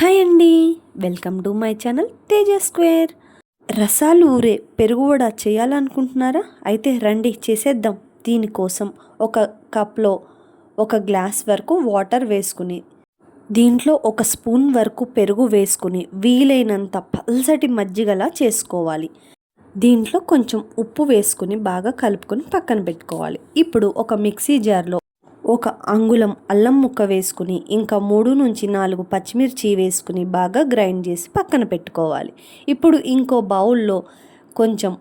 Hi అండి. Welcome to my channel Teja square. రసాలు ఊరే పెరుగు వడ చేయాలనుకుంటున్నారా? అయితే రండి చేసేద్దాం. దీనికోసం ఒక కప్లో ఒక గ్లాస్ వరకు వాటర్ వేసుకుని దీంట్లో ఒక స్పూన్ వరకు పెరుగు వేసుకుని వీలైనంత పల్సటి మజ్జిగలా చేసుకోవాలి. దీంట్లో కొంచెం ఉప్పు వేసుకుని బాగా కలుపుకొని పక్కన పెట్టుకోవాలి. ఇప్పుడు ఒక మిక్సీ జార్లో ఒక అంగుళం అల్లం ముక్క వేసుకుని ఇంకా మూడు నుంచి నాలుగు పచ్చిమిర్చి వేసుకుని బాగా గ్రైండ్ చేసి పక్కన పెట్టుకోవాలి. ఇప్పుడు ఇంకో బౌల్లో కొంచెం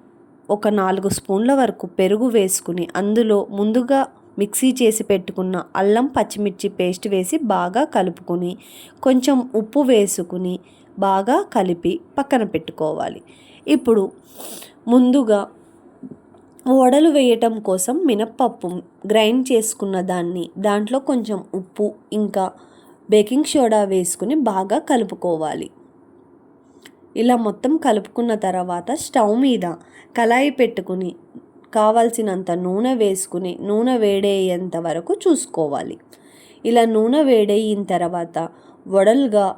ఒక నాలుగు స్పూన్ల వరకు పెరుగు వేసుకుని అందులో ముందుగా మిక్సీ చేసి పెట్టుకున్న అల్లం పచ్చిమిర్చి పేస్ట్ వేసి బాగా కలుపుకొని కొంచెం ఉప్పు వేసుకుని బాగా కలిపి పక్కన పెట్టుకోవాలి. ఇప్పుడు ముందుగా వడలు వేయటం కోసం మినప్పప్పు గ్రైండ్ చేసుకున్న దాన్ని దాంట్లో కొంచెం ఉప్పు ఇంకా బేకింగ్ సోడా వేసుకుని బాగా కలుపుకోవాలి. ఇలా మొత్తం కలుపుకున్న తర్వాత స్టవ్ మీద కళాయి పెట్టుకుని కావాల్సినంత నూనె వేసుకుని నూనె వేడేంత వరకు చూసుకోవాలి. ఇలా నూనె వేడయిన తర్వాత వడలుగా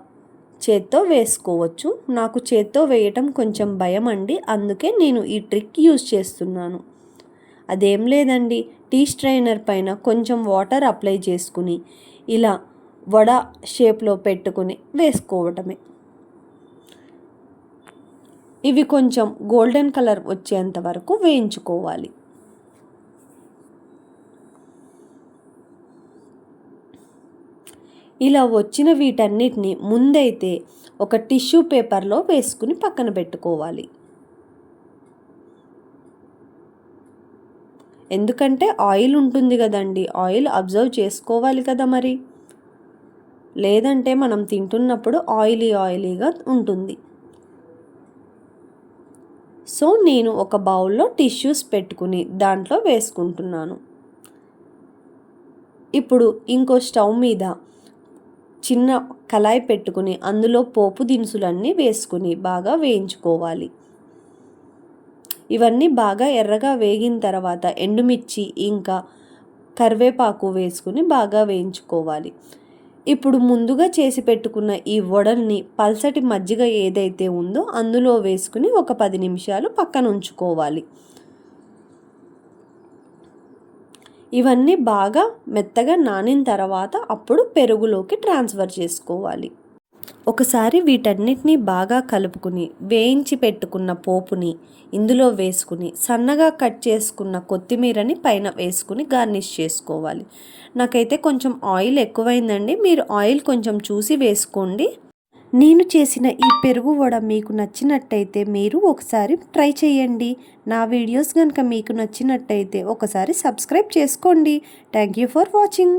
చేత్తో వేసుకోవచ్చు. నాకు చేత్తో వేయటం కొంచెం భయం అండి అందుకే నేను ఈ ట్రిక్ యూజ్ చేస్తున్నాను. అదేం లేదండి టీ స్ట్రైనర్ పైన కొంచెం వాటర్ అప్లై చేసుకుని ఇలా వడ షేప్లో పెట్టుకుని వేసుకోవటమే. ఇవి కొంచెం గోల్డెన్ కలర్ వచ్చేంత వరకు వేయించుకోవాలి. ఇలా వచ్చిన వీటన్నిటిని ముందైతే ఒక టిష్యూ పేపర్లో వేసుకుని పక్కన పెట్టుకోవాలి. ఎందుకంటే ఆయిల్ ఉంటుంది కదండి. ఆయిల్ అబ్జర్వ్ చేసుకోవాలి కదా మరి. లేదంటే మనం తింటున్నప్పుడు ఆయిలీ ఆయిలీగా ఉంటుంది. సో నేను ఒక బౌల్లో టిష్యూస్ పెట్టుకుని దాంట్లో వేసుకుంటున్నాను. ఇప్పుడు ఇంకో స్టవ్ మీద చిన్న కళాయి పెట్టుకుని అందులో పోపు దినుసులన్నీ వేసుకుని బాగా వేయించుకోవాలి. ఇవన్నీ బాగా ఎర్రగా వేగిన తర్వాత ఎండుమిర్చి ఇంకా కరివేపాకు వేసుకుని బాగా వేయించుకోవాలి. ఇప్పుడు ముందుగా చేసి పెట్టుకున్న ఈ వడల్ని పల్సటి మజ్జిగ ఏదైతే ఉందో అందులో వేసుకుని ఒక పది నిమిషాలు పక్కన ఉంచుకోవాలి. ఇవన్నీ బాగా మెత్తగా నానిన తర్వాత అప్పుడు పెరుగులోకి ట్రాన్స్ఫర్ చేసుకోవాలి. ఒకసారి వీటన్నిటినీ బాగా కలుపుకుని వేయించి పెట్టుకున్న పోపుని ఇందులో వేసుకుని సన్నగా కట్ చేసుకున్న కొత్తిమీరని పైన వేసుకుని గార్నిష్ చేసుకోవాలి. నాకైతే కొంచెం ఆయిల్ ఎక్కువైందండి. మీరు ఆయిల్ కొంచెం చూసి వేసుకోండి. నేను చేసిన ఈ పెరుగు వడ మీకు నచ్చినట్టయితే మీరు ఒకసారి ట్రై చేయండి. నా వీడియోస్ కనుక మీకు నచ్చినట్టయితే ఒకసారి సబ్స్క్రైబ్ చేసుకోండి. Thank you for watching.